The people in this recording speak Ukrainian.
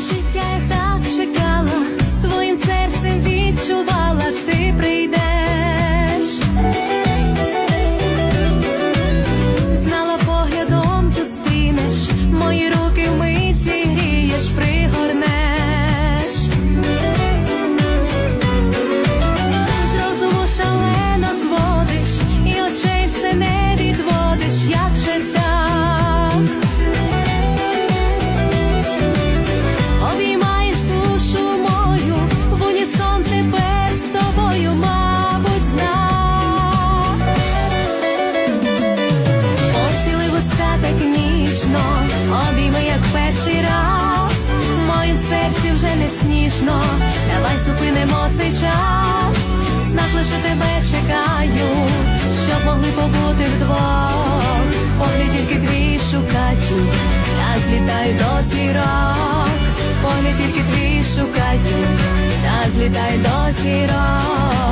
життя так чекала, перший раз. В моїм серці вже не сніжно, давай зупинимо цей час. Снах лише тебе чекаю, щоб могли побути вдвох. Погляд тільки твій шукаю, та злітаю до зірок. Погляд тільки твій шукаю, та злітай до зірок.